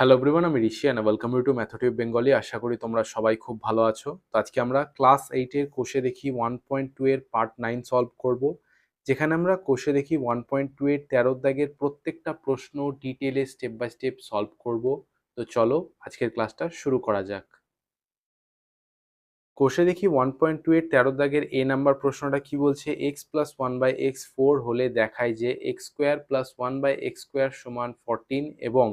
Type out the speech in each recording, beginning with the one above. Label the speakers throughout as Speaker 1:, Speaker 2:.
Speaker 1: Hello everyone আমি Rishi and welcome you to ম্যাথোটিভ Bengali আশা করি তোমরা সবাই খুব ভালো আছো। তো আজকে আমরা ক্লাস এইটের কোষে দেখি ওয়ান পয়েন্ট টু এর পার্ট নাইন সলভ করব। যেখানে আমরা কোষে দেখি ওয়ান পয়েন্ট টু এর তেরো দাগের প্রত্যেকটা প্রশ্ন ডিটেলে স্টেপ বাই স্টেপ সলভ করব। তো চলো আজকের ক্লাসটা শুরু করা যাক। কোষে দেখি ওয়ান পয়েন্ট টু এর তেরো দাগের এ নাম্বার প্রশ্নটা কি বলছে? X plus one by X four হলে দেখায় যে X square plus one by X square সমান ফোরটিন এবং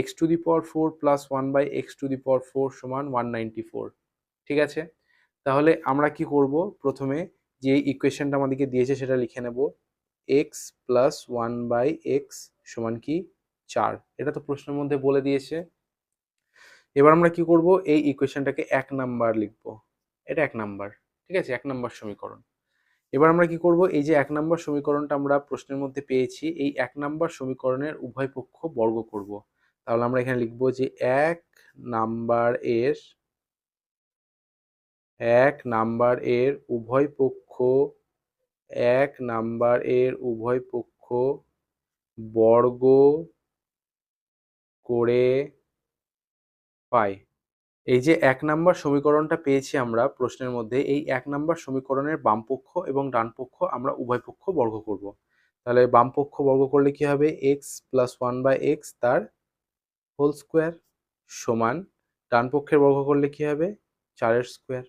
Speaker 1: X to the power four plus one by X to the power four সমান ওয়ান নাইনটি ফোর ঠিক আছে? তাহলে আমরা কি করব? প্রথমে যে ইকুয়েশনটা আমাদেরকে দিয়েছে সেটা লিখে নেব X plus one by X সমান কি চার, এটা তো প্রশ্নের মধ্যে বলে দিয়েছে। এবার আমরা কি করব? এই ইকুয়েশনটাকে এক নাম্বার লিখব, এটা এক নাম্বার ঠিক আছে? এক নাম্বার সমীকরণ। এবার আমরা কি করব? এই যে এক নাম্বার সমীকরণটা আমরা প্রশ্নের মধ্যে পেয়েছি, এই এক নাম্বার সমীকরণের উভয় পক্ষ বর্গ করব। তাহলে আমরা এখানে লিখব যে এক নাম্বার এর, এক নাম্বার এর উভয় পক্ষ, এক নাম্বার এর উভয় পক্ষ বর্গ করে পাই। এই যে এক নাম্বার সমীকরণটা পেয়েছি আমরা প্রশ্নের মধ্যে, এই এক নাম্বার সমীকরণের বাম পক্ষ এবং ডান পক্ষ আমরা উভয় পক্ষ বর্গ করব। তাহলে বাম পক্ষ বর্গ করলে কি হবে? X plus one by X তার হোল স্কোয়ার সমান ডান পক্ষের বর্গ করলে কি হবে? চারের স্কোয়ার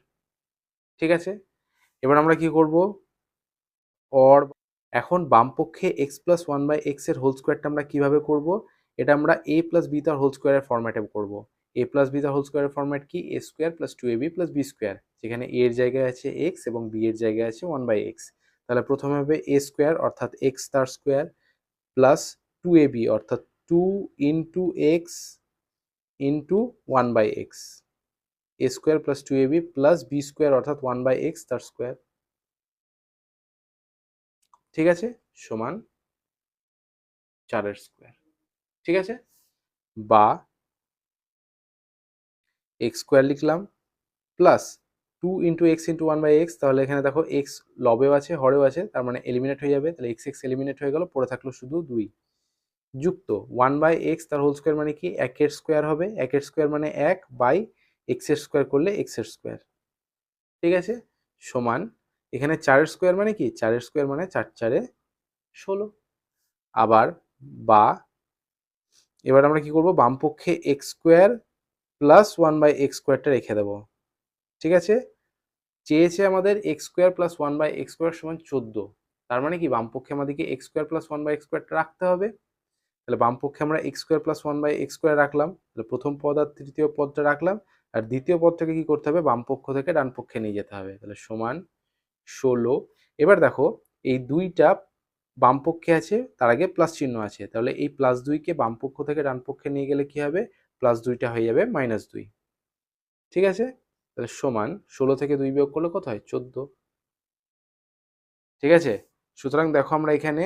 Speaker 1: ঠিক আছে? এবার আমরা কি করব? অর এখন বাম পক্ষে এক্স প্লাস ওয়ান বাই এক্সের হোল স্কোয়ারটা আমরা কীভাবে করব? এটা আমরা এ প্লাস বি তার হোল স্কোয়ারের ফর্ম্যাটে করব। এ প্লাস বি তার হোল স্কোয়ারের ফর্ম্যাট কি? A square plus two A B plus B square যেখানে এর জায়গায় আছে এক্স এবং বি এর জায়গায় আছে ওয়ান বাই এক্স তাহলে প্রথমে হবে এ স্কোয়ার অর্থাৎ এক্স তার square plus two A B অর্থাৎ two into X into one by X A square plus two A B plus B square অর্থাৎ ওয়ান বাই এক্স তার স্কোয়ার ঠিক আছে? সমান চারের স্কোয়ার ঠিক আছে? বা এক্স স্কোয়ার লিখলাম plus two into X into one by X তাহলে এখানে দেখো এক্স লবেও আছে, হরেও আছে, তার মানে এলিমিনেট হয়ে যাবে। তাহলে এক্স এক্স এলিমিনেট হয়ে গেল, পড়ে থাকল শুধু দুই। যুক্ত। ওয়ান বাই এক্স তার হোল স্কোয়ার মানে কি? একের স্কোয়ার হবে। একের স্কোয়ার মানে এক বাই এক্সের স্কোয়ার করলে এক্সের স্কোয়ার ঠিক আছে? সমান। এখানে চারের স্কোয়ার মানে কি? চারের স্কোয়ার মানে চার চারে ষোলো। আবার বা, এবার আমরা কি করব? বামপক্ষে X square plus one by X স্কোয়ারটা রেখে দেবো। ঠিক আছে? চেয়েছে আমাদের X square plus one by X square সমান চোদ্দ। তার মানে কি? বামপক্ষে আমাদেরকে X square plus one by X স্কোয়ারটা রাখতে হবে। তাহলে বাম পক্ষে আমরা X square plus one by X square রাখলাম। তাহলে প্রথম পদ আর তৃতীয় পদটা রাখলাম। আর দ্বিতীয় পদটাকে কি করতে হবে? বাম পক্ষ থেকে ডান পক্ষে নিয়ে যেতে হবে। তাহলে সমান ষোলো। এবার দেখো, এই দুইটা বাম পক্ষে আছে, তার আগে প্লাস চিহ্ন আছে। তাহলে এই প্লাস দুইকে বাম পক্ষ থেকে ডান পক্ষে নিয়ে গেলে কি হবে? প্লাস দুইটা হয়ে যাবে মাইনাস দুই। ঠিক আছে? তাহলে সমান ষোলো থেকে দুই বিয়োগ করলে কত হয়? চোদ্দ। ঠিক আছে? সুতরাং দেখো আমরা এখানে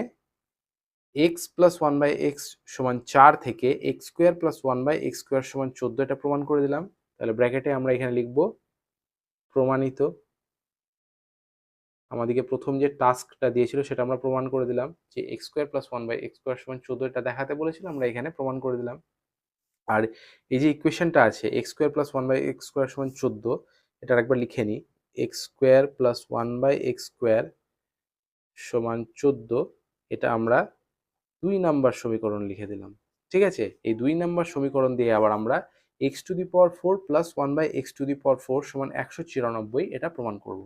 Speaker 1: X plus one by X সমান চার থেকে X square plus one by X square সমান চোদ্দ এটা প্রমাণ করে দিলাম। তাহলে ব্র্যাকেটে আমরা এখানে লিখব, প্রমাণিত। আমাদেরকে প্রথম যে টাস্কটা দিয়েছিল সেটা আমরা প্রমাণ করে দিলাম যে X square plus one by X square সমান চোদ্দ এটা দেখাতে বলেছিল, আমরা এখানে প্রমাণ করে দিলাম। আর এই যে ইকুয়েশনটা আছে X square plus one by X square সমান চোদ্দ, এটা একবার লিখে নিই। X square plus one by X square সমান চোদ্দ, এটা আমরা দুই নাম্বার সমীকরণ লিখে দিলাম। ঠিক আছে? এই দুই নাম্বার সমীকরণ দিয়ে আবার আমরা X to the power four plus one by X to the power four সমান একশো চিরানব্বই এটা প্রমাণ করব।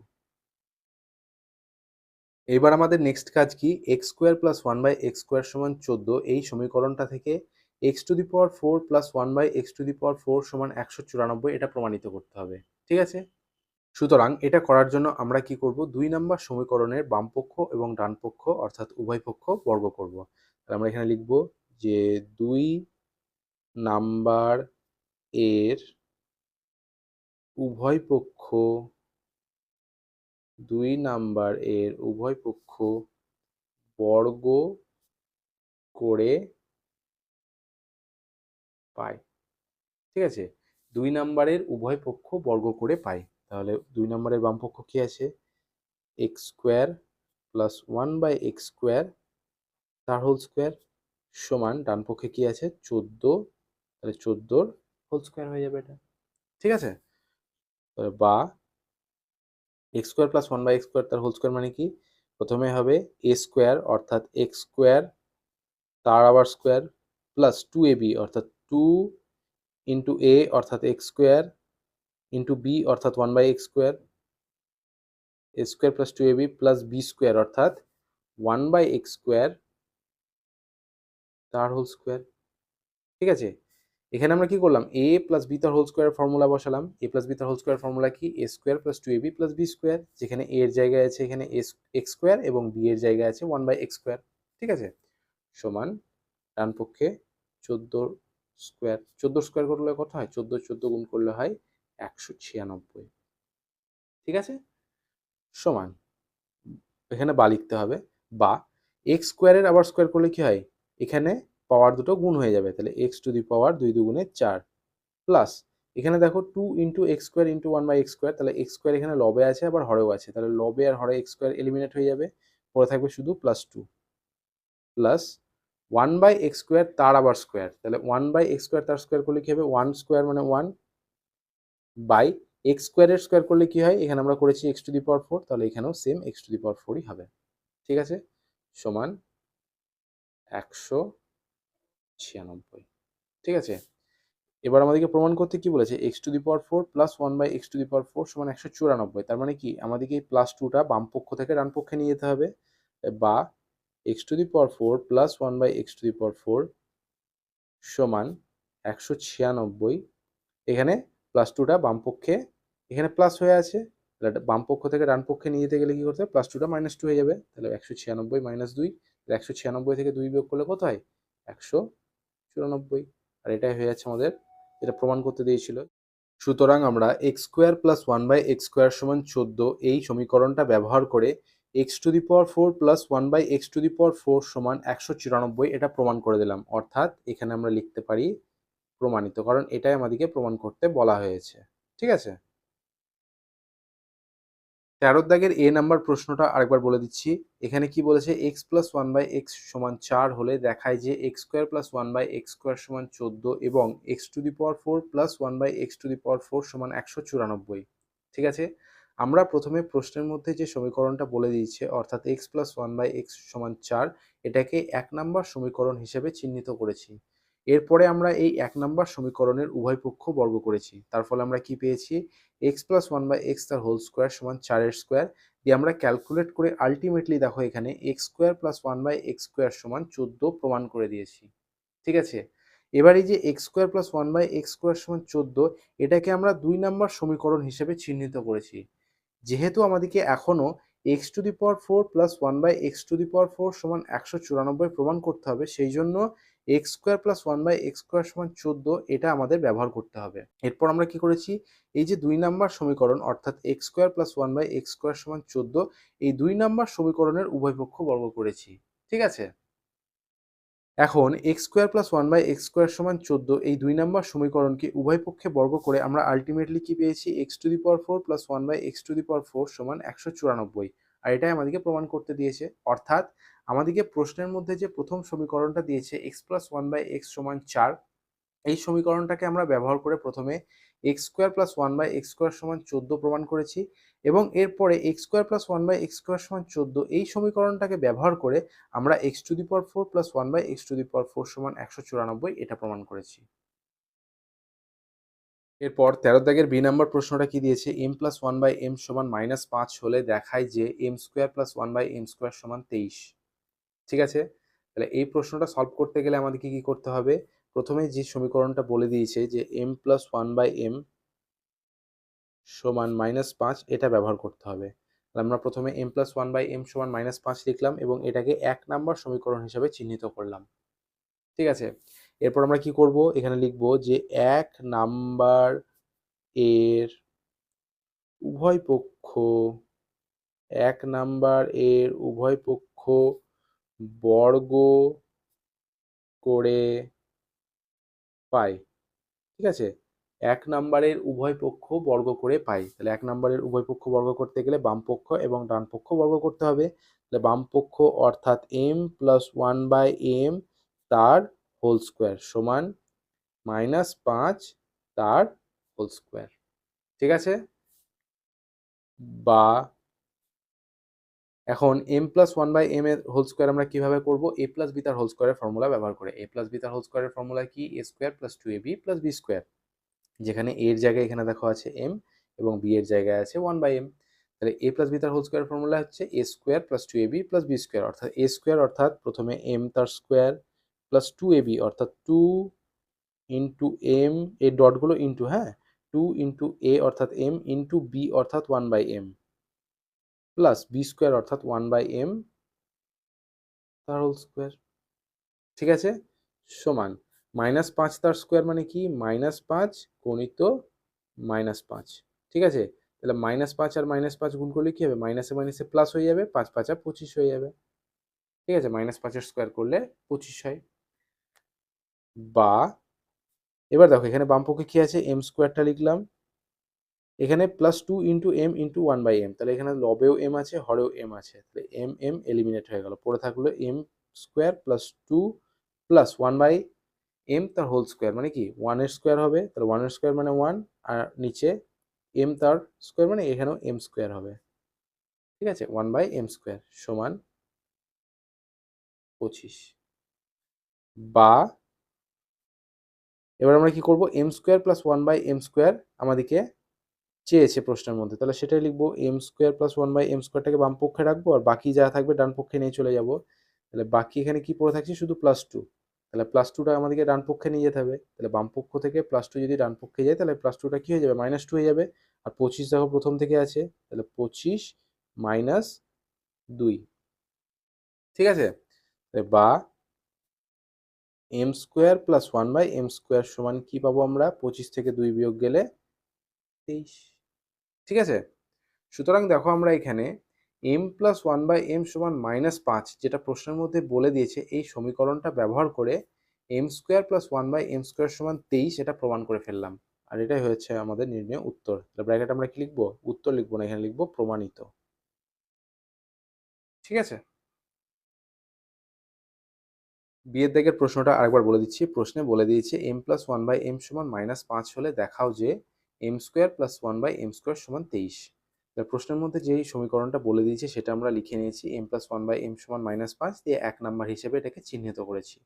Speaker 1: এবার আমাদের নেক্সট কাজ কি? X square plus one by X square সমান চোদ্দ, এই সমীকরণটা থেকে X to the power four plus one by X to the power four সমান একশো চুরানব্বই এটা প্রমাণিত করতে হবে। ঠিক আছে? সুতরাং এটা করার জন্য আমরা কি করব? দুই নাম্বার সমীকরণের বাম পক্ষ এবং ডান পক্ষ অর্থাৎ উভয় পক্ষ বর্গ করব। আমরা এখানে লিখব যে দুই নাম্বার এর উভয় পক্ষ, দুই নাম্বার এর উভয় পক্ষ বর্গ করে পাই, ঠিক আছে? দুই নাম্বারের উভয় পক্ষ বর্গ করে পাই, তাহলে দুই নাম্বারের বাম পক্ষ কি আছে? X square plus one by X square whole whole square সমান ডান পক্ষে কি আছে? চোদ্দ। তাহলে চোদ্দোর হোল স্কোয়ার হয়ে যাবে এটা। ঠিক আছে? বা x square plus one by x square তার হোল স্কোয়ার মানে কি? প্রথমে হবে এ স্কোয়ার অর্থাৎ এক্স স্কোয়ার তার আবার square plus two a b অর্থাৎ টু ইন্টু এ অর্থাৎ এক্স স্কোয়ার ইন্টু বি অর্থাৎ one by x square a square plus two a b plus b square অর্থাৎ ওয়ান বাই এক্স স্কোয়ার তার whole square ঠিক আছে? এখানে আমরা কি করলাম? এ প্লাস বি তার হোল স্কোয়ার ফর্মুলা বসালাম। এ প্লাস বি তার হোল স্কোয়ার ফর্মুলা কি? A square plus two a b plus b square যেখানে এর জায়গায় আছে এখানে এক্স স্কোয়ার এবং বি এর জায়গায় আছে ওয়ান বাই এক্স স্কোয়ার ঠিক আছে? সমান ডান পক্ষে চোদ্দ স্কোয়ার চোদ্দ স্কোয়ার করলে কত হয়? চোদ্দ চোদ্দ গুণ করলে হয় একশো ছিয়ানব্বই। ঠিক আছে? সমান। এখানে বা লিখতে হবে। বা এক্স স্কোয়ারের আবার স্কোয়ার করলে কি হয়? এখানে পাওয়ার দুটো গুণ হয়ে যাবে। তাহলে এক্স টু দি পাওয়ার দুই দুগুণে চার প্লাস এখানে দেখো two into x square into one by x square তাহলে এক্স স্কোয়ার এখানে লবে আছে, আবার হরেও আছে। তাহলে লবে আর হরে এক্স স্কোয়ার এলিমিনেট হয়ে যাবে। পরে থাকবে শুধু plus two plus one by x square তার আবার স্কোয়ার তাহলে ওয়ান বাই এক্স স্কোয়ার তার স্কোয়ার করলে কি হবে? ওয়ান স্কোয়ার মানে ওয়ান বাই এক্স স্কোয়ারের স্কোয়ার করলে কি হয়? এখানে আমরা করেছি x to the power four তাহলে এখানেও same x to the power ফোরই হবে। ঠিক আছে? সমান একশো ছিয়ানব্বই। ঠিক আছে? এবার আমাদেরকে প্রমাণ করতে কি বলেছে? X to the power four plus one by x to the power four সমান একশো চুরানব্বই। তার মানে কি? আমাদেরকে এই প্লাস টুটা বাম পক্ষ থেকে ডান পক্ষে নিয়ে যেতে হবে বা x to the power four plus one by x to the power four সমান একশো ছিয়ানব্বই। এখানে প্লাস টুটা বাম পক্ষে, এখানে প্লাস হয়ে আছে। বাম পক্ষ থেকে ডান পক্ষে নিয়ে যেতে গেলে কি করতে হবে? প্লাস টুটা মাইনাস টু হয়ে যাবে। তাহলে একশো ছিয়ানব্বই মাইনাস দুই একশো ছিয়ানব্বই থেকে দুই বিয়োগ করলে কত হয়? একশো চুরানব্বই। আর এটাই হয়ে যাচ্ছে আমাদের এটা প্রমাণ করতে দিয়েছিল। সুতরাং আমরা x square plus one by x square সমান চোদ্দ এই সমীকরণটা ব্যবহার করে x to the power four plus one by x to the power four সমান একশো চুরানব্বই এটা প্রমাণ করে দিলাম। অর্থাৎ এখানে আমরা লিখতে পারি প্রমাণিত, কারণ এটাই আমাদেরকে প্রমাণ করতে বলা হয়েছে। ঠিক আছে? তেরোর দাগের এ নাম্বার প্রশ্নটা আরেকবার বলে দিচ্ছি। এখানে কি বলেছে? X plus one by x সমান চার হলে দেখায় যে x square plus one by x square সমান চোদ্দ এবং x to the power four plus one by x to the power four সমান একশো চুরানব্বই। ঠিক আছে? আমরা প্রথমে প্রশ্নের মধ্যে যে সমীকরণটা বলে দিয়েছে, অর্থাৎ x plus one by x সমান চার, এটাকে এক নাম্বার সমীকরণ হিসেবে চিহ্নিত করেছি। এরপরে আমরা এই এক নম্বর সমীকরণের উভয় পক্ষ বর্গ করেছি। তার ফলে আমরা কি পেয়েছি? X plus one by x তার হোল স্কোয়ার সমান চারের স্কোয়ার দিয়ে আমরা ক্যালকুলেট করে আলটিমেটলি দেখো এখানে x square plus one by x square সমান চোদ্দ প্রমাণ করে দিয়েছি। ঠিক আছে? এবার এই যে x square plus one by x square সমান চোদ্দ, এটাকে আমরা দুই নাম্বার সমীকরণ হিসেবে চিহ্নিত করেছি। যেহেতু আমাদেরকে এখনও x to the power four plus one by x to the power four সমান একশো চুরানব্বই প্রমাণ করতে হবে, সেই জন্য x square plus one by x square সমান চোদ্দ, এটা আমাদের ব্যবহার করতে হবে। এরপর আমরা কি করেছি? এই যে দুই নাম্বার সমীকরণ, অর্থাৎ x square plus one by x square সমান চোদ্দ, এই দুই নাম্বার সমীকরণের উভয় পক্ষ বর্গ করেছি। ঠিক আছে? এখন x square plus one by x square সমান চোদ্দ, এই দুই নাম্বার সমীকরণকে উভয় পক্ষে বর্গ করে আমরা আলটিমেটলি কি পেয়েছি? X to the power four plus one by x to the power four সমান একশো চুরানব্বই। আর এটাই আমাদেরকে প্রমাণ করতে দিয়েছে। অর্থাৎ আমাদেরকে প্রশ্নের মধ্যে যে প্রথম সমীকরণটা দিয়েছে x plus one by x সমান চার, এই সমীকরণটাকে আমরা ব্যবহার করে প্রথমে x square plus one by x square সমান চোদ্দ প্রমাণ করেছি এবং এরপরে x square plus one by x square সমান চোদ্দ এই সমীকরণটাকে ব্যবহার করে আমরা x to the power four plus one by x to the power four সমান একশো চুরানব্বই এটা প্রমাণ করেছি। এরপর তেরো দাগের বি নাম্বার প্রশ্নটা কি দিয়েছে? M plus one by m সমান মাইনাস পাঁচ হলে দেখায় যে m square plus one by m square সমান তেইশ। ঠিক আছে? তাহলে এই প্রশ্নটা সলভ করতে গেলে আমাদেরকে কি করতে হবে? প্রথমে যে সমীকরণটা বলে দিয়েছে যে m plus one by m সমান মাইনাস পাঁচ, এটা ব্যবহার করতে হবে। আমরা প্রথমে m plus one by m সমান মাইনাস পাঁচ লিখলাম এবং এটাকে এক নাম্বার সমীকরণ হিসাবে চিহ্নিত করলাম। ঠিক আছে? এরপর আমরা কি করব? এখানে লিখব যে এক নাম্বার এর উভয় পক্ষ, এক নাম্বার এর উভয় পক্ষ বর্গ করে পাই, ঠিক আছে? এক নাম্বারের উভয় পক্ষ বর্গ করে পাই। তাহলে এক নাম্বারের উভয় পক্ষ বর্গ করতে গেলে বাম পক্ষ এবং ডান পক্ষ বর্গ করতে হবে। তাহলে বাম পক্ষ অর্থাৎ m plus one by m তার হোল স্কোয়ার সমান মাইনাস পাঁচ তার হোল স্কোয়ার ঠিক আছে? বা এখন m plus one by m এর হোল স্কোয়ার আমরা কীভাবে করব? এ প্লাস বি তার হোল স্কোয়ারের ফর্মুলা ব্যবহার করে। এ প্লাস বি তার হোল স্কোয়ারের ফর্মুলা কি? A square plus two a b plus b square যেখানে এর জায়গায় এখানে দেখো আছে এম এবং বি এর জায়গায় আছে ওয়ান বাই এম তাহলে এ প্লাস বি তার হোল স্কোয়ার ফর্মুলা হচ্ছে a square plus two a b plus b square অর্থাৎ এ স্কোয়ার অর্থাৎ প্রথমে এম তার square plus two a b অর্থাৎ টু ইন্টু এম এই ডটগুলো ইন্টু হ্যাঁ? টু ইন্টু এ অর্থাৎ এম ইন্টু বি অর্থাৎ one by m plus b square অর্থাৎ ওয়ান বাই এম তার হোল স্কোয়ার ঠিক আছে? সমান মাইনাস পাঁচ তার স্কোয়ার মানে কি? মাইনাস পাঁচ গণিত মাইনাস পাঁচ, ঠিক আছে? তাহলে মাইনাস পাঁচ আর মাইনাস পাঁচ গুণ করলে কি হবে? মাইনাসে মাইনাসে প্লাস হয়ে যাবে, পাঁচ পাঁচ আর পঁচিশ হয়ে যাবে, ঠিক আছে? মাইনাস পাঁচের স্কোয়ার করলে পঁচিশ হয়। বা, এবার দেখো, এখানে বামপক্ষে কি আছে? এম স্কোয়ারটা লিখলাম। এখানে plus two into m into one by m তাহলে এখানে লবেও এম আছে, হরেও এম আছে, তাহলে এম এম এলিমিনেট হয়ে গেল। পড়ে থাকল m square plus two plus one by m তার হোল স্কোয়ার মানে কি? ওয়ানের স্কোয়ার হবে, তাহলে ওয়ানের স্কোয়ার মানে ওয়ান আর নিচে এম তার স্কোয়ার মানে এখানেও এম স্কোয়ার হবে। ঠিক আছে? ওয়ান বাই এম স্কোয়ার সমান পঁচিশ। বা এবার আমরা কি করব? M square plus one by m square আমাদেরকে চেয়েছে প্রশ্নের মধ্যে। তাহলে সেটাই লিখব m square plus one by m স্কোয়ারটাকে বাম পক্ষে রাখব আর বাকি যা থাকবে ডান পক্ষে নিয়ে চলে যাব। তাহলে বাকি এখানে কি পড়ে থাকছে? শুধু প্লাস টু তাহলে প্লাস টুটা আমাদেরকে ডান পক্ষে নিয়ে যেতে হবে। তাহলে বাম পক্ষ থেকে প্লাস টু যদি ডান পক্ষে যায়, তাহলে প্লাস টুটা কি হয়ে যাবে? মাইনাস টু হয়ে যাবে। আর পঁচিশ দেখো প্রথম থেকে আছে। তাহলে পঁচিশ মাইনাস দুই। ঠিক আছে? বা m square plus one by m square সমান কি পাবো আমরা? পঁচিশ থেকে দুই বিয়োগ গেলে তেইশ। ঠিক আছে? সুতরাং দেখো আমরা এখানে m plus one by m সমান মাইনাস পাঁচ, যেটা প্রশ্নের মধ্যে বলে দিয়েছে, এই সমীকরণটা ব্যবহার করে m square plus one by m square সমান তেইশ এটা প্রমাণ করে ফেললাম। আর এটাই হয়েছে আমাদের নির্ণয় উত্তর। ব্র্যাকেট আমরা কি লিখব? উত্তর লিখব না, এখানে লিখব প্রমাণিত। ঠিক আছে? বিয়ের দাগের প্রশ্নটা আরেকবার বলে দিচ্ছি। প্রশ্নে বলে দিয়েছে m plus one by m সমান মাইনাস পাঁচ হলে দেখাও যে m square plus one by m square সমান তেইশ। প্রশ্নের মধ্যে যেই সমীকরণটা বলে দিয়েছে সেটা আমরা লিখে নিয়েছি m plus one by m সমান মাইনাস পাঁচ দিয়ে এক নাম্বার হিসেবে এটাকে চিহ্নিত করেছি।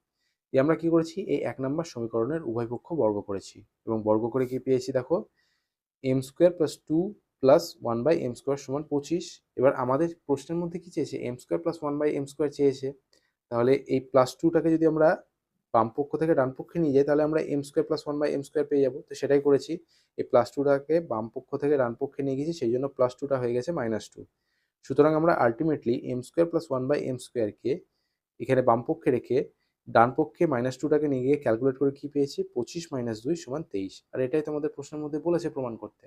Speaker 1: দিয়ে আমরা কি করেছি? এই এক নাম্বার সমীকরণের উভয় পক্ষ বর্গ করেছি এবং বর্গ করে কি পেয়েছি দেখো? M square plus two plus one by m square সমান পঁচিশ। এবার আমাদের প্রশ্নের মধ্যে কি চেয়েছে? M square plus one by m square চেয়েছে। তাহলে এই প্লাস টুটাকে যদি আমরা বাম পক্ষ থেকে ডান পক্ষে নিয়ে যাই, তাহলে আমরা m square plus one by m square পেয়ে যাব। তো সেটাই করেছি। এই প্লাস টুটাকে বাম পক্ষ থেকে ডান পক্ষে নিয়ে গেছি সেই জন্য প্লাস টুটা হয়ে গেছে মাইনাস টু সুতরাং আমরা ultimately m square plus one by m স্কোয়ারকে এখানে বাম পক্ষে রেখে ডান পক্ষে মাইনাস টুটাকে নিয়ে গিয়ে ক্যালকুলেট করে কি পেয়েছি? পঁচিশ মাইনাস দুই সমান তেইশ। আর এটাই তোমাদের প্রশ্নের মধ্যে বলেছে প্রমাণ করতে।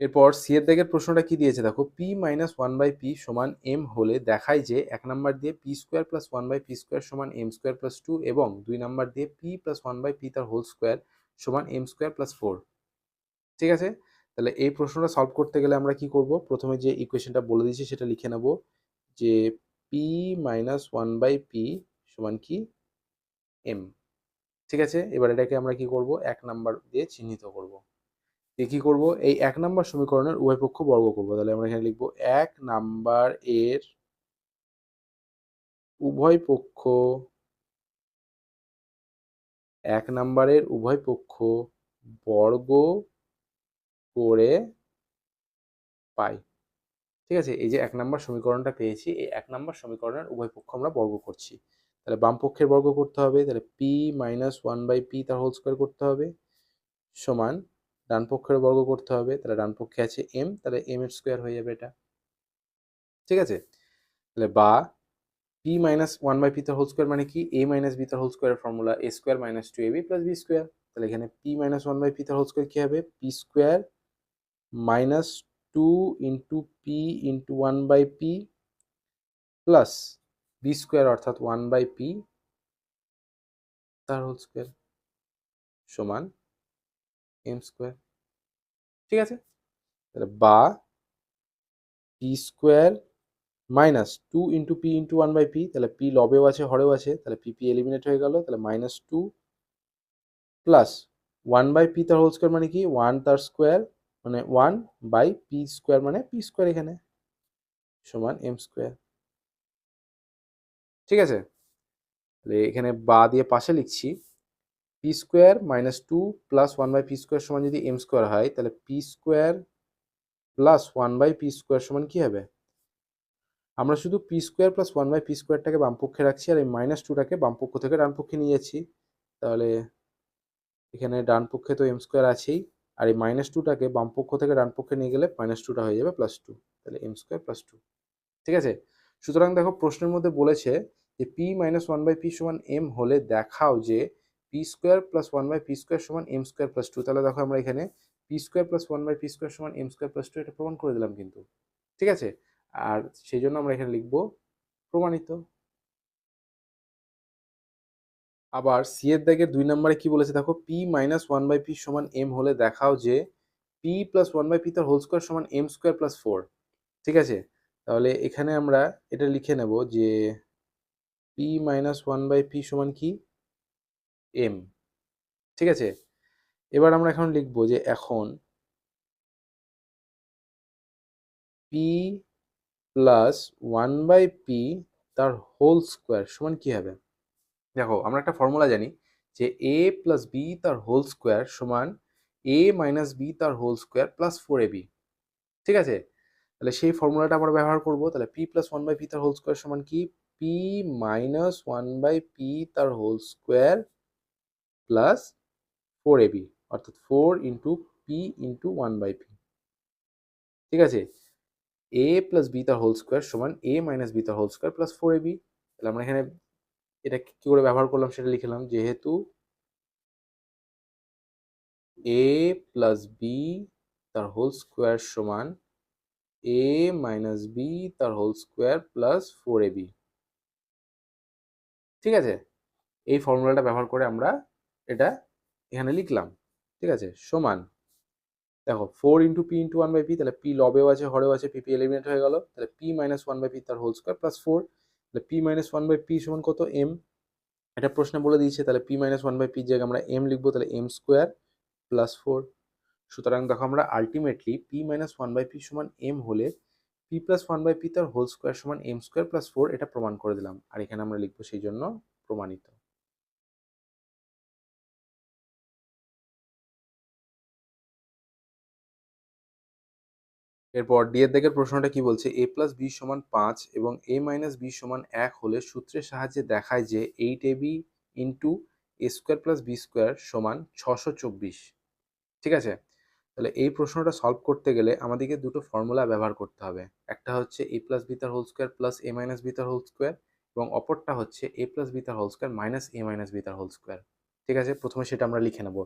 Speaker 1: এরপর সি এর দাগের প্রশ্নটা কি দিয়েছে? দেখো p minus one by p সমান এম হলে দেখায় যে এক নাম্বার দিয়ে p square plus one by p square সমান এম স্কোয়ার প্লাস টু এবং দুই নাম্বার দিয়ে p plus one by p তার হোল স্কোয়ার সমান এম স্কোয়ার প্লাস ফোর ঠিক আছে? তাহলে এই প্রশ্নটা সলভ করতে গেলে আমরা কি করব? প্রথমে যে ইকুয়েশনটা বলে দিয়েছি সেটা লিখে নেব যে p minus one by p সমান কি? এম ঠিক আছে? এবার এটাকে আমরা কি করব? এক নাম্বার দিয়ে চিহ্নিত করব। দিয়ে কি করব? এই এক নাম্বার সমীকরণের উভয় পক্ষ বর্গ করব। তাহলে আমরা এখানে লিখব এক নাম্বার এর উভয় পক্ষ, এক নাম্বারের উভয় পক্ষ বর্গ করে পাই। ঠিক আছে? এই যে এক নাম্বার সমীকরণটা পেয়েছি, এই এক নাম্বার সমীকরণের উভয় পক্ষ আমরা বর্গ করছি। তাহলে বাম পক্ষের বর্গ করতে হবে, তাহলে p minus one by p তার হোল স্কোয়ার করতে হবে, সমান ডান পক্ষের বর্গ করতে হবে, তাহলে ডান পক্ষে আছে এম তাহলে এম এর স্কোয়ার হয়ে যাবে এটা। ঠিক আছে? তাহলে বা p minus one by p তার হোল স্কোয়ার মানে কি? এ মাইনাস বি তার হোল স্কোয়ারের formula a square minus two a b plus b square তাহলে এখানে p minus one by p তার হোল স্কোয়ার কী হবে? P square minus two into p into one by p plus b square অর্থাৎ one by P তার whole square সমান M square ঠিক আছে? তাহলে বা p square minus two into p into one by p তাহলে পি লবেও আছে, হরেও আছে, তাহলে পি পি এলিমিনেট হয়ে গেল, তাহলে minus two plus one by p তার হোল স্কোয়ার মানে কি? ওয়ান তার স্কোয়ার মানে ওয়ান বাই পি স্কোয়ার মানে পি স্কোয়ার এখানে, সমান এম স্কোয়ার ঠিক আছে? তাহলে এখানে বা দিয়ে পাশে লিখছি p square minus two plus one by p square সমান যদি এম স্কোয়ার হয়, তাহলে p square plus one by p square সমান কি হবে? আমরা শুধু p square plus one by p স্কোয়ারটাকে বামপক্ষে রাখছি আর এই মাইনাস টুটাকে বামপক্ষ থেকে ডান পক্ষে নিয়ে যাচ্ছি। তাহলে এখানে ডান পক্ষে তো এম স্কোয়ার আছেই, আর এই মাইনাস টুটাকে বামপক্ষ থেকে ডান পক্ষে নিয়ে গেলে মাইনাস টুটা হয়ে যাবে প্লাস টু তাহলে এম স্কোয়ার প্লাস টু ঠিক আছে? সুতরাং দেখো প্রশ্নের মধ্যে বলেছে যে p minus one by p সমান এম হলে দেখাও যে p square plus one by p square সমান এম স্কোয়ার প্লাস টু তাহলে দেখো আমরা এখানে p square plus one by p square সমান এম স্কোয়ার প্লাস টু এটা প্রমাণ করে দিলাম কিন্তু। ঠিক আছে? আর সেই জন্য আমরা এখানে লিখব প্রমাণিত। আবার সি এর দাগের দুই নম্বরে কি বলেছে দেখো? P minus one by P সমান এম হলে দেখাও যে P plus one by P তার হোল স্কোয়ার সমান এম স্কোয়ার প্লাস ফোর ঠিক আছে? তাহলে এখানে আমরা এটা লিখে নেব যে P minus one by P সমান কি? এম ঠিক আছে? এবার আমরা এখন লিখব যে এখন P plus one by P তার হোল স্কোয়ার সমান কি হবে? দেখো, আমরা একটা ফর্মুলা জানি যে এ প্লাস বি তার হোল স্কোয়ার সমান এ মাইনাস বি তার whole square plus four A B ঠিক আছে? তাহলে সেই ফর্মুলাটা আমরা ব্যবহার করব। তাহলে P plus one by P তার হোল স্কোয়ার সমান কি? P minus one by P তার whole square plus four A B অর্থাৎ four into P into one by P ঠিক আছে? এ প্লাস বি তার হোল স্কোয়ার সমান এ মাইনাস বি তার whole square plus four A B তাহলে আমরা এখানে এটা কি করে ব্যবহার করলাম সেটা লিখলাম, যেহেতু এ প্লাস বি তার হোল স্কোয়ার সমান এ মাইনাস বি তার whole square plus four A B ঠিক আছে? এই ফর্মুলাটা ব্যবহার করে আমরা এটা এখানে লিখলাম, ঠিক আছে? সমান, দেখো four into P into one by P তাহলে পি লবেও আছে, হরেও আছে পি পি এলিমিনেট হয়ে গেল, তাহলে P minus one by P তার হোল স্কোয়ার প্লাস ফোর তাহলে P minus one by P সমান কত? এম এটা প্রশ্নে বলে দিয়েছে, তাহলে P minus one by P জায়গায় আমরা এম লিখব, তাহলে এম স্কোয়ার প্লাস ফোর সুতরাং দেখো আমরা ultimately P minus one by P সমান এম হলে P plus one by P তার হোল স্কোয়ার সমান এম স্কোয়ার প্লাস ফোর এটা প্রমাণ করে দিলাম, আর এখানে আমরা লিখব সেই জন্য প্রমাণিত। এরপর ডি এর দিকের প্রশ্নটা কি বলছে? এ প্লাস বি সমান পাঁচ এবং এ মাইনাস বি সমান এক হলে সূত্রের সাহায্যে দেখায় যে eight A B into A square plus B square সমান ছশো চব্বিশ। ঠিক আছে? তাহলে এই প্রশ্নটা সলভ করতে গেলে আমাদেরকে দুটো ফর্মুলা ব্যবহার করতে হবে। একটা হচ্ছে এ প্লাস বি তার whole square plus A minus B তার হোল স্কোয়ার এবং অপরটা হচ্ছে এ প্লাস বি তার whole square minus A minus B তার হোল স্কোয়ার ঠিক আছে? প্রথমে সেটা আমরা লিখে নেব।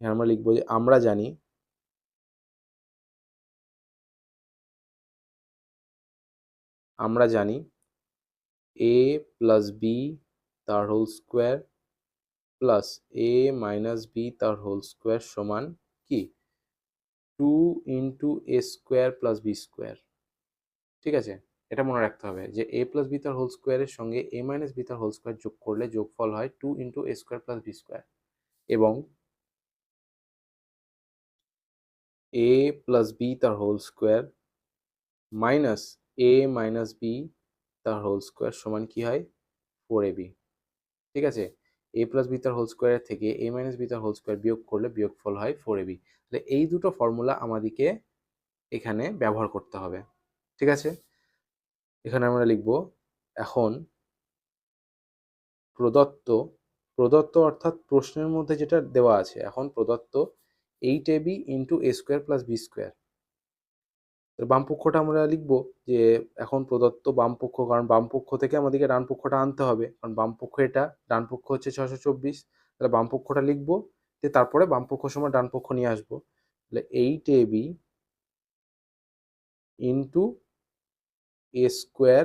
Speaker 1: আমরা লিখব যে আমরা জানি আমরা জানি এ প্লাস বি তার whole square plus A minus B তার হোল স্কোয়ার সমান কি? Two into A square plus B square ঠিক আছে? এটা মনে রাখতে হবে যে এ প্লাস বি তার হোল স্কোয়ারের সঙ্গে এ মাইনাস বি তার হোল স্কোয়ার যোগ করলে যোগফল হয় two into A square plus B square এবং এ প্লাস বি তার whole square minus A minus B তার হোল স্কোয়ার সমান কি হয়? ফোর এ বি ঠিক আছে? এ প্লাস বি তার হোল স্কোয়ারের থেকে এ মাইনাস বি তার হোল স্কোয়ার বিয়োগ করলে বিয়োগফল হয় ফোর এ বি তাহলে এই দুটো ফর্মুলা আমাদেরকে এখানে ব্যবহার করতে হবে। ঠিক আছে? এখানে আমরা লিখব, এখন প্রদত্ত প্রদত্ত অর্থাৎ প্রশ্নের মধ্যে যেটা দেওয়া আছে, এখন প্রদত্ত eight B into A square plus B square বাম পক্ষটা আমরা লিখব যে এখন প্রদত্ত বাম পক্ষ, কারণ বাম পক্ষ থেকে আমাদেরকে ডান পক্ষটা আনতে হবে। কারণ বাম পক্ষ এটা, ডান পক্ষ হচ্ছে ছশো চব্বিশ। তাহলে বাম পক্ষটা লিখব যে তারপরে বাম পক্ষ সময় ডান পক্ষ নিয়ে আসব। তাহলে eight A B into A square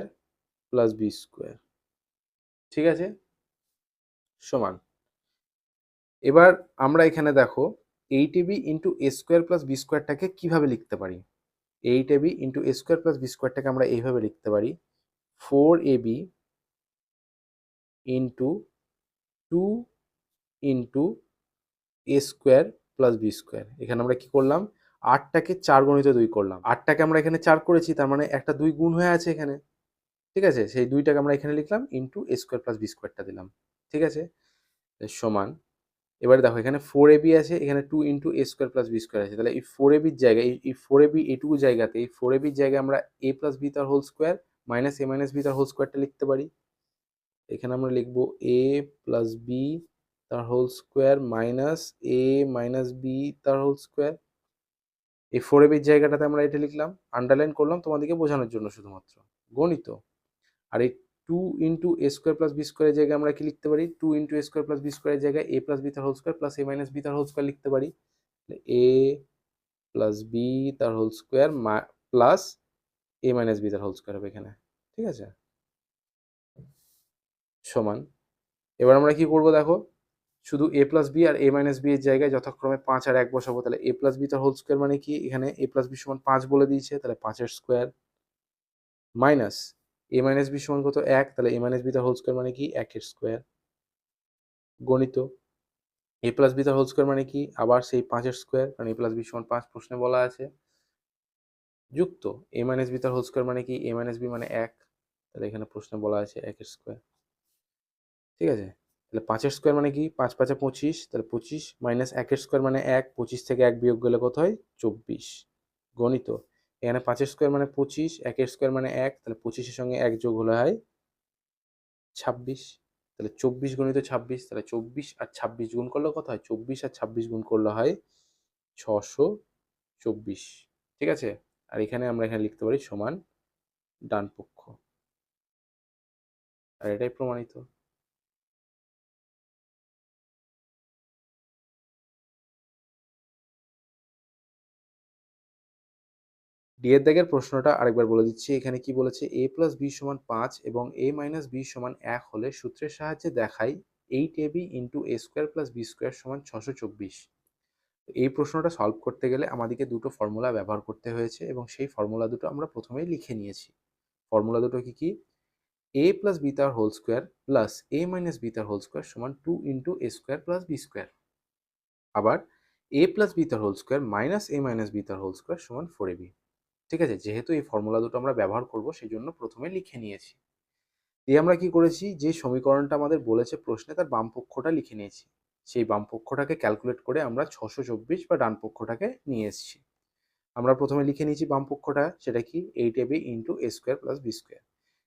Speaker 1: plus B square. ঠিক আছে? সমান। এবার আমরা এখানে দেখো, eight A B into A square plus B স্কোয়ারটাকে কীভাবে লিখতে পারি? Eight A B into A square plus B স্কোয়ারটাকে আমরা এইভাবে লিখতে পারি four A B into two into A square plus B square এখানে আমরা কি করলাম? আটটাকে চার গণিত দুই করলাম। আটটাকে আমরা এখানে চার করেছি, তার মানে একটা দুই গুণ হয়ে আছে এখানে। ঠিক আছে? সেই দুইটাকে আমরা এখানে লিখলাম into A square plus B স্কোয়ারটা দিলাম। ঠিক আছে? সমান এবারে দেখো, এখানে ফোর এ বি আছে, এখানে two into A square plus B square আছে। তাহলে এই ফোর এ বির জায়গায়, এই ফোর এ বি এটুকু জায়গাতে, এই ফোর এ বির জায়গায় আমরা এ প্লাস বি তার whole square minus A minus B তার হোল স্কোয়ারটা লিখতে পারি। এখানে আমরা লিখব এ প্লাস বি তার whole square minus A minus B তার হোল স্কোয়ার এই ফোর এবির জায়গাটাতে আমরা এটা লিখলাম। আন্ডারলাইন করলাম তোমাদেরকে বোঝানোর জন্য শুধুমাত্র। গণিত। আর এই two into A square plus B স্কোয়ারের জায়গায় আমরা কি লিখতে পারি? Two into A square plus B স্কোয়ারের জায়গায় এ প্লাস বি তার whole square plus A minus B তার হোল স্কোয়ার লিখতে পারি। এ প্লাস বি তার whole square plus A minus B তার হোল স্কোয়ার হবে এখানে। ঠিক আছে? সমান। এবার আমরা কি করব দেখো? শুধু এ প্লাস বি আর এ মাইনাস বি এর জায়গায় যথাক্রমে পাঁচ আর এক বসাবো। তাহলে এ প্লাস বি তার হোল স্কোয়ার মানে কি? এখানে এ প্লাস বি সমান পাঁচ বলে দিয়েছে। তাহলে পাঁচের square minus A minus B সমান কত? এক। তাহলে এ মাইনাস বি তার হোল স্কোয়ার মানে কি? একের স্কোয়ার গণিত। এ প্লাস বি তার হোল স্কোয়ার মানে কি? আবার সেই পাঁচের স্কোয়ার কারণ এ প্লাস বি সমান পাঁচ প্রশ্নে বলা আছে। যুক্ত। এ মাইনাস বি তার হোল স্কোয়ার মানে কি? এ মাইনাস বি মানে এক। তাহলে এখানে প্রশ্নে বলা আছে একের স্কোয়ার ঠিক আছে? তাহলে পাঁচের স্কোয়ার মানে কি? পাঁচ পাঁচে পঁচিশ। তাহলে পঁচিশ মাইনাস একের স্কোয়ার মানে এক। পঁচিশ থেকে এক বিয়োগ গেলে কত হয়? চব্বিশ। গণিত। এখানে পাঁচের স্কোয়ার মানে পঁচিশ একের স্কোয়ার মানে এক, তাহলে পঁচিশের সঙ্গে এক যোগ হলে হয় ছাব্বিশ। তাহলে চব্বিশ গণিত ছাব্বিশ, তাহলে চব্বিশ আর ছাব্বিশ গুণ করলে কত হয়? চব্বিশ আর ছাব্বিশ গুণ করলে হয় ছশো চব্বিশ। ঠিক আছে? আর এখানে আমরা এখানে লিখতে পারি সমান ডান পক্ষ আর এটাই প্রমাণিত। ডি এর দাগের প্রশ্নটা আরেকবার বলে দিচ্ছি। এখানে কি বলেছে? এ প্লাস বি সমান পাঁচ এবং এ মাইনাস বি সমান এক হলে সূত্রের সাহায্যে দেখাই eight A B into A square plus B square সমান ছশো চব্বিশ। এই প্রশ্নটা সলভ করতে গেলে আমাদেরকে দুটো ফর্মুলা ব্যবহার করতে হয়েছে এবং সেই ফর্মুলা দুটো আমরা প্রথমেই লিখে নিয়েছি। ফর্মুলা দুটো কি কি? এ প্লাস বি তার whole square plus A minus B তার হোল স্কোয়ার সমান two into A square plus B square আবার এ প্লাস বি তার whole square minus A minus B তার হোল স্কোয়ার সমান ফোর এ বি ঠিক আছে? যেহেতু এই ফর্মুলা দুটো আমরা ব্যবহার করব সেই জন্য প্রথমে লিখে নিয়েছি। দিয়ে আমরা কি করেছি? যে সমীকরণটা আমাদের বলেছে প্রশ্নে, তার বাম পক্ষটা লিখে নিয়েছি। সেই বাম পক্ষটাকে ক্যালকুলেট করে আমরা ছশো চব্বিশ বা ডান পক্ষটাকে নিয়ে এসেছি। আমরা প্রথমে লিখে নিয়েছি বাম পক্ষটা, সেটা কি? Eight A B into A square plus B square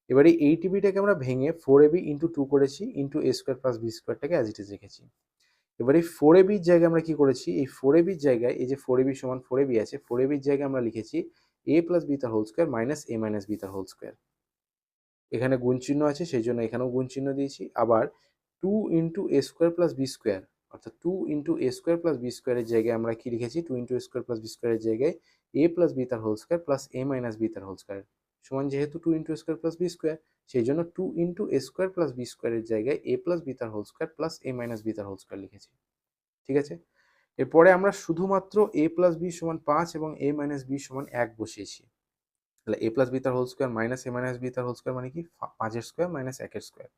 Speaker 1: এবারে এইট এবিটাকে আমরা ভেঙে four A B into two করেছি into A square plus B স্কোয়ারটাকে as it is রেখেছি। এবারে এই ফোর এবির জায়গায় আমরা কি করেছি? এই ফোর এবির জায়গায়, এই যে ফোর এবি সমান ফোর এবি আছে ফোর এবির জায়গায় আমরা লিখেছি এ প্লাস বি তার whole square minus A minus B তার হোল স্কোয়ার এখানে গুণ চিহ্ন আছে, সেই জন্য এখানেও গুণ চিহ্ন দিয়েছি। আবার two into A square plus B square অর্থাৎ two into A square plus B স্কোয়ারের জায়গায় আমরা কি লিখেছি? Two into square plus B স্কোয়ারের জায়গায় এ প্লাস বি তার whole square plus A minus B তার হোল স্কোয়ার সমান যেহেতু two into square plus B square সেই জন্য two into A square plus B স্কোয়ারের জায়গায় এ প্লাস বি তার whole square plus A minus B তার হোল স্কোয়ার লিখেছি। ঠিক আছে? এরপরে আমরা শুধুমাত্র এ প্লাস বি সমান পাঁচ এবং এ মাইনাস বি সমান এক বসিয়েছি। তাহলে এ প্লাস বি তার whole square minus A minus B তার হোল স্কোয়ার মানে কি? পাঁচের স্কোয়ার মাইনাস একের স্কোয়ার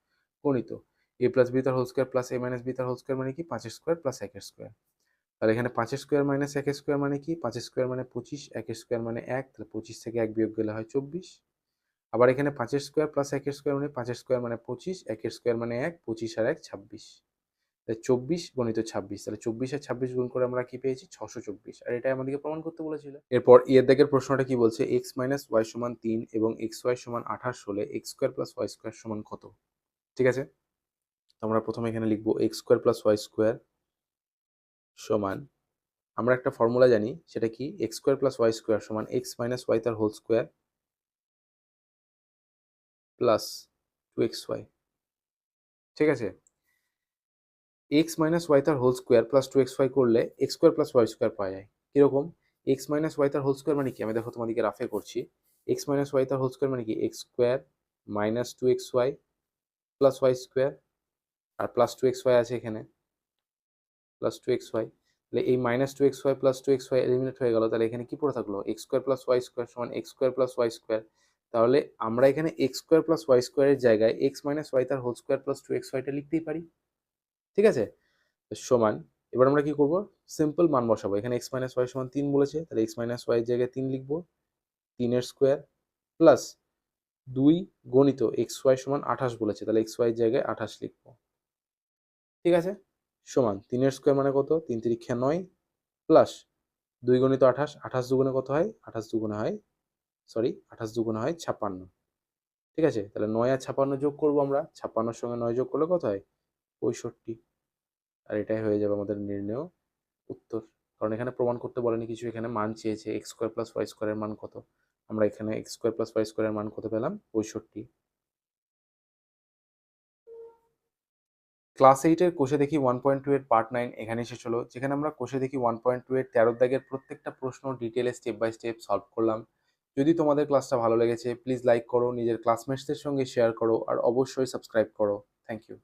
Speaker 1: গণিত। এ প্লাস বি তার whole square plus A minus B তার হোল স্কোয়ার মানে কি? পাঁচের স্কোয়ার প্লাস একের স্কোয়ার তাহলে এখানে পাঁচের স্কোয়ার মাইনাস একের স্কোয়ার মানে কি? পাঁচের স্কোয়ার মানে পঁচিশ, একের স্কোয়ার মানে এক, তাহলে পঁচিশ থেকে এক বিয়োগ গেলে হয় চব্বিশ। আবার এখানে পাঁচের স্কোয়ার প্লাস একের স্কোয়ার মানে পাঁচের স্কোয়ার মানে পঁচিশ, একের স্কোয়ার মানে এক, পঁচিশ আর এক ছাব্বিশ। চব্বিশ গণিত ছাব্বিশ, তাহলে চব্বিশ আর ছাব্বিশ গুণ করে আমরা কি পেয়েছি? ছশো চব্বিশ। আর এটা আমাদেরকে প্রমাণ করতে বলেছিল। এরপর ইয়ের দাগের প্রশ্নটা কি বলছে? এক্স মাইনাস ওয়াই সমান তিন এবং এক্স ওয়াই সমান আঠাশ হলে X square plus Y square সমান কত? ঠিক আছে? আমরা প্রথমে এখানে লিখব X square plus Y square সমান, আমরা একটা ফর্মুলা জানি, সেটা কি? X square plus Y square সমান এক্স মাইনাস ওয়াই তার whole square plus two X Y ঠিক আছে? এক্স মাইনাস ওয়াই তার whole square plus two X Y করলে X square plus Y square পাওয়া যায়। কীরকম? এক্স মাইনাস ওয়াই তার হোল স্কোয়ার মানে কি? আমি দেখো তোমাদেরকে রাফে করছি। এক্স মাইনাস ওয়াই তার হোল স্কোয়ার মানে কি? X square minus two X Y plus Y square আর প্লাস টু এক্স ওয়াই আছে এখানে। প্লাস টু এক্স ওয়াই তাহলে এই minus two X Y plus two X Y eliminate হয়ে গেল। তাহলে এখানে কি পড়ে থাকল? X square plus Y square সমান X square plus Y square তাহলে আমরা এখানে এক্স স্কোয়ার প্লাস ওয়াই স্কোয়ারের জায়গায় এক্স মাইনাস ওয়াই তার whole square plus two X ওয়াইটা লিখতেই পারি। ঠিক আছে? সমান। এবার আমরা কি করব? সিম্পল মান বসাবো। এখানে এক্স মাইনাস ওয়াই সমান তিন বলেছে। তাহলে এক্স মাইনাস ওয়াইয়ের জায়গায় তিন লিখব। তিনের স্কোয়ার প্লাস দুই গণিত এক্স ওয়াই সমান আঠাশ বলেছে। তাহলে এক্স ওয়াইয়ের জায়গায় আঠাশ লিখব। ঠিক আছে? সমান। তিনের স্কোয়ার মানে কত? তিন তিরিক্ষা নয় প্লাস দুই গণিত আঠাশ। আঠাশ দুগুণে কত হয়? আঠাশ দুগুণে হয় সরি আঠাশ দুগুণে হয় ছাপ্পান্ন। ঠিক আছে? তাহলে নয় আর ছাপ্পান্ন যোগ করব আমরা। ছাপ্পান্নর সঙ্গে নয় যোগ করলে কত হয়? পঁয়ষট্টি। আর এটাই হয়ে যাবে আমাদের নির্ণয় উত্তর। কারণ এখানে প্রমাণ করতে বলেনি কিছু, এখানে মান চেয়েছে। এক্স স্কোয়ার প্লাস ওয়াই স্কোয়ারের মান কত? আমরা এখানে এক্স স্কোয়ার প্লাস ওয়াই স্কোয়ারের মান কত পেলাম? পঁয়ষট্টি। ক্লাস এইটের কোষে দেখি ওয়ান পয়েন্ট টু এর পার্ট নাইন এখানে শেষ হলো। যেখানে আমরা কোষে দেখি ওয়ান পয়েন্ট টু এর তেরো দাগের প্রত্যেকটা প্রশ্ন ডিটেলে স্টেপ বাই স্টেপ সলভ করলাম। যদি তোমাদের ক্লাসটা ভালো লেগেছে প্লিজ লাইক করো, নিজের ক্লাসমেটসদের সঙ্গে শেয়ার করো, আর অবশ্যই সাবস্ক্রাইব করো। Thank you